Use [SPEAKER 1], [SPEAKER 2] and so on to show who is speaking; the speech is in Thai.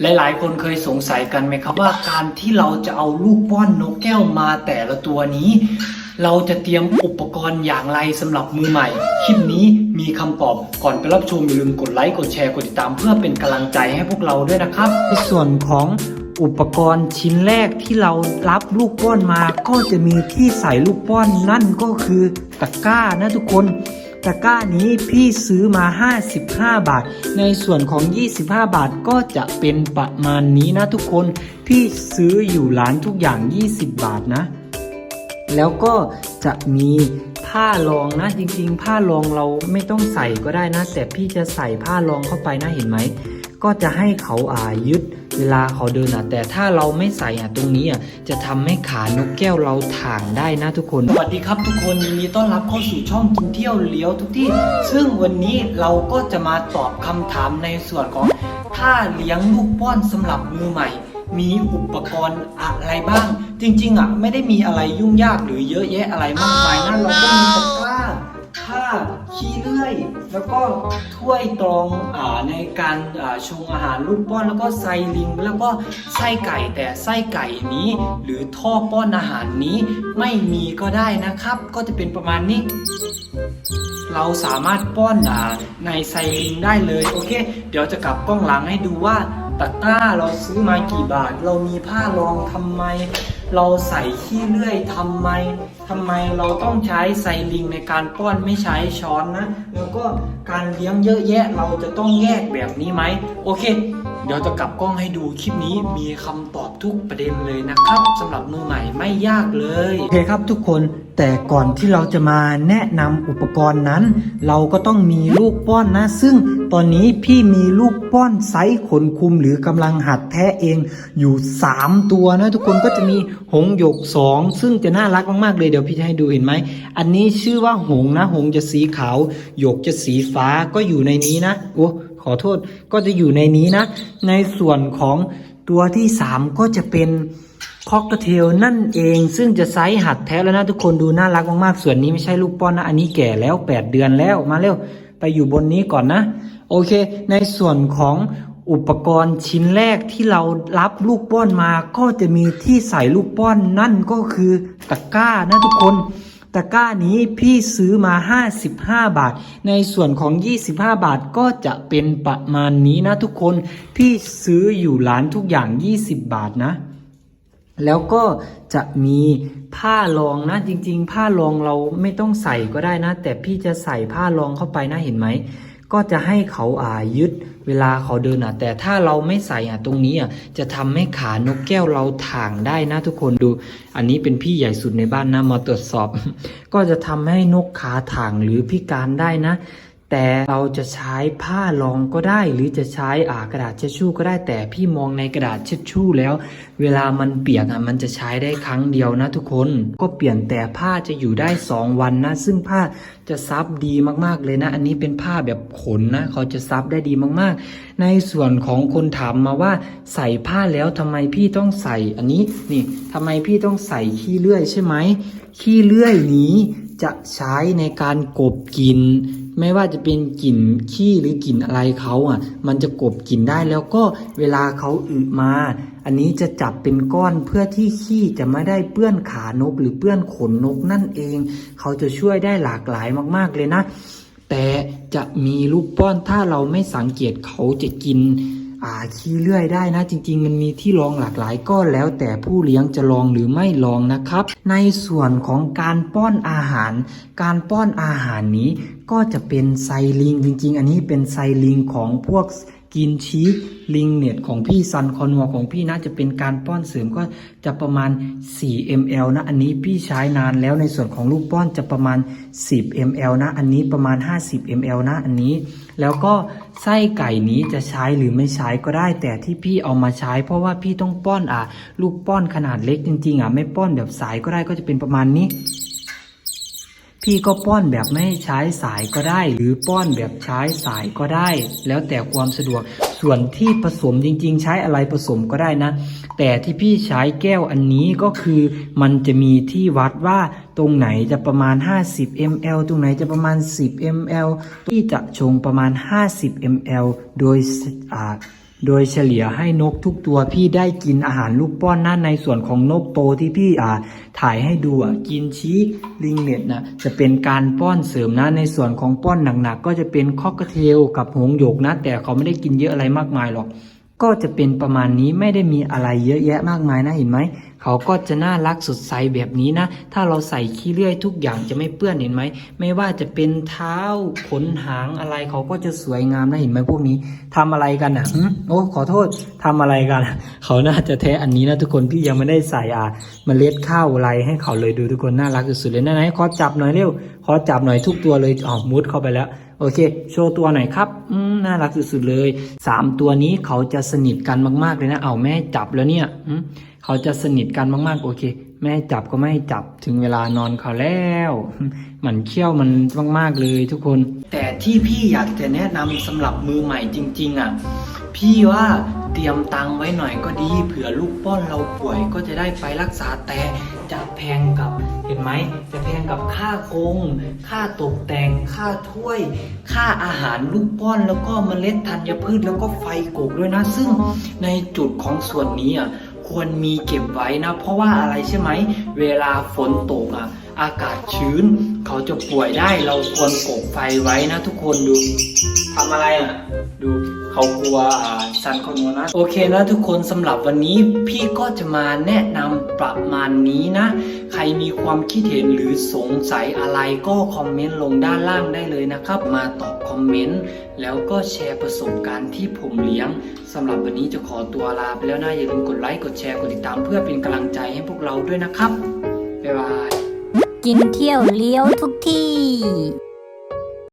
[SPEAKER 1] หลายๆ คนเคยสงสัยกันไหมครับว่าการที่เราจะเอาลูกป้อนนกแก้วมาแต่ละตัวนี้ เราจะเตรียมอุปกรณ์อย่างไรสำหรับมือใหม่ คลิปนี้มีคำตอบก่อนไปรับชมอย่าลืมกดไลค์กดแชร์กดติดตามเพื่อเป็นกำลังใจให้พวกเราด้วยนะครับ ในส่วนของอุปกรณ์ชิ้นแรกที่เรารับลูกป้อนมา ก็จะมีที่ใส่ลูกป้อนนั่นก็คือตะกร้านะทุกคน ตะกร้านี้พี่ซื้อมา 55 บาท ในส่วนของ 25 บาทก็จะเป็นประมาณนี้นะทุกคน พี่ซื้ออยู่ร้านทุกอย่าง 20 บาทนะ แล้วก็จะมีผ้ารองนะจริงๆ ผ้ารองเราไม่ต้องใส่ก็ได้นะ แต่พี่จะใส่ผ้ารองเข้าไปนะเห็นไหม ก็จะให้เขาอายึด เวลาเขาเดินอะแต่ถ้าเราไม่ใส่อะตรงนี้อะจะทำให้ขานกแก้วเราถ่างได้นะทุกคนสวัสดีครับทุกคนยินดีต้อนรับเข้าสู่ช่องกินเที่ยวเลี้ยวทุกที่ ซึ่งวันนี้เราก็จะมาตอบคำถามในส่วนของถ้าเลี้ยงลูกป้อนสำหรับมือใหม่ มีอุปกรณ์อะไรบ้าง จริง ๆอะไม่ได้มีอะไรยุ่งยากหรือเยอะแยะอะไรมากมายนะเราก็มีตะกร้า ผ้าขี้เลื่อย แล้วก็ถ้วยตรองอในการชงอาหารลูกป้อนแล้วก็ไซลิง แล้วก็ไส้ไก่แต่ไส้ไก่นี้ หรือท่อป้อนอาหารนี้ไม่มีก็ได้นะครับ ก็จะเป็นประมาณนี้ เราสามารถป้อนอในไซลิงได้เลยโอเค เดี๋ยวจะกลับกล้องหลังให้ดูว่าตะกร้าเราซื้อมากี่บาท เรามีผ้ารองทำไม เราใส่ขี้เลื่อยทำไมทำไมเราต้องใช้ไซลิงในการป้อนไม่ใช้ช้อนนะ แล้วก็การเลี้ยงเยอะแยะเราจะต้องแยกแบบนี้ไหมโอเค เดี๋ยวจะกลับกล้องให้ดูคลิปนี้มีคำตอบทุกประเด็นเลยนะครับสำหรับมือใหม่ไม่ยากเลยโอเคครับทุกคนแต่ก่อนที่เราจะมาแนะนำอุปกรณ์นั้น เราก็ต้องมีลูกป้อนนะ ซึ่งตอนนี้พี่มีลูกป้อนไซส์ขนคุมหรือกำลังหัดแท้เองอยู่ 3 ตัวนะ ทุกคนก็จะมีหงหยก 2 ซึ่งจะน่ารักมาก ๆ เลยเดี๋ยวพี่จะให้ดูเห็นไหม อันนี้ชื่อว่าหงนะ หงจะสีขาว หยกจะสีฟ้าก็อยู่ในนี้นะโอ้ขอโทษก็จะอยู่ในนี้นะ ในส่วนของตัวที่ 3 ก็จะเป็น คอกเทลนั่นเองซึ่งจะไซส์หัดแท้แล้วนะทุกคนดูน่ารักมากๆ ส่วนนี้ไม่ใช่ลูกป้อนนะ อันนี้แก่แล้ว 8 เดือนแล้วมาเร็ว ไปอยู่บนนี้ก่อนนะ โอเค ในส่วนของอุปกรณ์ชิ้นแรกที่เรารับลูกป้อนมา ก็จะมีที่ใส่ลูกป้อนนั่นก็คือตะกร้านะทุกคนตะกร้านี้พี่ซื้อมา 55 บาท ในส่วนของ 25 บาทก็จะเป็นประมาณนี้นะทุกคน พี่ซื้ออยู่ร้านทุกอย่าง 20 บาทนะ แล้วก็จะมีผ้ารองนะจริง ๆ ผ้ารองเราไม่ต้องใส่ก็ได้นะ แต่พี่จะใส่ผ้ารองเข้าไปนะเห็นไหมก็จะให้เขาอ่ายึดเวลาเขาเดินอะ แต่ถ้าเราไม่ใส่อะตรงนี้อะจะทำให้ขานกแก้วเราถ่างได้นะทุกคนดู อันนี้เป็นพี่ใหญ่สุดในบ้านนะมาตรวจสอบ ก็จะทำให้นกขาถ่างหรือพิการได้นะ แต่เราจะใช้ผ้ารองก็ได้ หรือจะใช้อ่ากระดาษเช็ดชู่ก็ได้แต่พี่มองในกระดาษเช็ดชู่แล้ว เวลามันเปียกอะมันจะใช้ได้ครั้งเดียวนะทุกคน ก็เปลี่ยนแต่ผ้าจะอยู่ได้ 2 วันนะ ซึ่งผ้าจะซับดีมากๆเลยนะ อันนี้เป็นผ้าแบบขนนะ เขาจะซับได้ดีมากๆ ในส่วนของคนถามมาว่าใส่ผ้าแล้วทำไมพี่ต้องใส่อันนี้นี่ทำไมพี่ต้องใส่ขี้เลื่อยใช่ไหมขี้เลื่อยนี้จะใช้ในการกบกิน ไม่ว่าจะเป็นกลิ่นขี้หรือกลิ่นอะไรเขาอะ มันจะกบกลิ่นได้แล้วก็เวลาเขาอึมา อันนี้จะจับเป็นก้อนเพื่อที่ขี้จะไม่ได้เปื้อนขานกหรือเปื้อนขนนกนั่นเอง เขาจะช่วยได้หลากหลายมากๆเลยนะ แต่จะมีลูกป้อนถ้าเราไม่สังเกตเขาจะกิน อ่าขี้เลื่อยได้นะ จริง ๆ มันมีที่รองหลากหลายก็แล้ว แต่ผู้เลี้ยงจะลองหรือไม่ลองนะครับ ในส่วนของการป้อนอาหาร การป้อนอาหารนี้ก็จะเป็นไซลิงจริง ๆ อันนี้เป็นไซลิงของพวก กินชีสลิงเน็ตของพี่ซันคอนัวของพี่นะจะเป็นการป้อนเสริมก็จะประมาณ 4 ml นะ อันนี้พี่ใช้นานแล้วในส่วนของลูกป้อนจะประมาณ 10 ml นะ อันนี้ประมาณ 50 ml นะ อันนี้ แล้วก็ไส้ไก่นี้จะใช้หรือไม่ใช้ก็ได้ แต่ที่พี่เอามาใช้ เพราะว่าพี่ต้องป้อนอะ ลูกป้อนขนาดเล็กจริงๆอะไม่ป้อนแบบสายก็ได้ก็จะเป็นประมาณนี้ พี่ก็ป้อนแบบไม่ใช้สายก็ได้ หรือป้อนแบบใช้สายก็ได้ แล้วแต่ความสะดวกส่วนที่ผสมจริง ๆ ใช้อะไรผสมก็ได้นะ แต่ที่พี่ใช้แก้วอันนี้ก็คือมันจะมีที่วัดว่าตรงไหนจะประมาณ 50 ml ตรงไหนจะประมาณ 10 ml ที่จะชงประมาณ 50 ml โดยอ่า โดยเฉลี่ยให้นกทุกตัวพี่ได้กินอาหารลูกป้อนนะในส่วนของนกโตที่พี่อ่าถ่ายให้ดูอะกินชีสลิงเน็ตนะจะเป็นการป้อนเสริมนะในส่วนของป้อนหนักๆก็จะเป็นคอกเทลกับหงหยกนะ แต่เขาไม่ได้กินเยอะอะไรมากมายหรอก ก็จะเป็นประมาณนี้ไม่ได้มีอะไรเยอะแยะมากมายนะเห็นไหม เขาก็จะน่ารักสดใสแบบนี้นะ ถ้าเราใส่ขี้เลื่อยทุกอย่างจะไม่เปื้อนเห็นไหม ไม่ว่าจะเป็นเท้าขนหางอะไรเขาก็จะสวยงามนะเห็นไหมพวกนี้ทำอะไรกันอะโอ้ขอโทษทำอะไรกัน เขาน่าจะแท้อันนี้นะทุกคนพี่ยังไม่ได้ใส่อ่าเมล็ดข้าวอะไรให้เขาเลยดูทุกคนน่ารักสุดๆเลยนะไหนขอจับหน่อยเร็วขอจับหน่อยทุกตัวเลยอ๋อมุดเข้าไปแล้ว โอเค โชว์ตัวหน่อยครับอืมน่ารักสุดๆเลยสามตัวนี้เขาจะสนิทกันมากๆเลยนะ เอาแม่จับแล้วเนี่ยอืมเขาจะสนิทกันมากๆ โอเค แม่จับก็ไม่จับถึงเวลานอนเขาแล้ว มันเขี้ยวมันมากๆเลยทุกคน แต่ที่พี่อยากจะแนะนำสำหรับมือใหม่จริง ๆ อะ พี่ว่าเตรียมตังค์ไว้หน่อยก็ดี เผื่อลูกป้อนเราป่วยก็จะได้ไปรักษาแต่ จะแพงกับเห็นไหมจะแพงกับค่าคง ค่าตกแต่ง ค่าถ้วย ค่าอาหารลูกป้อน แล้วก็เมล็ดธัญพืชแล้วก็ไฟกกด้วยนะ ซึ่งในจุดของส่วนนี้อะควรมีเก็บไว้นะ เพราะว่าอะไรใช่ไหม เวลาฝนตกอะอากาศชื้น เขาจะป่วยได้เราควรกกไฟไว้นะทุกคนดูทำอะไรอะดู เขากลัวอ่าสันคนนะโอเคนะทุกคนสำหรับวันนี้พี่ก็จะมาแนะนำประมาณนี้นะ ใครมีความคิดเห็นหรือสงสัยอะไรก็คอมเมนต์ลงด้านล่างได้เลยนะครับ มาตอบคอมเมนต์แล้วก็แชร์ประสบการณ์ที่ผมเลี้ยงสำหรับวันนี้จะขอตัวลาไปแล้วนะอย่าลืมกดไลค์กดแชร์กดติดตาม เพื่อเป็นกำลังใจให้พวกเราด้วยนะครับบ๊ายบาย
[SPEAKER 2] กินเที่ยวเลี้ยวทุกที่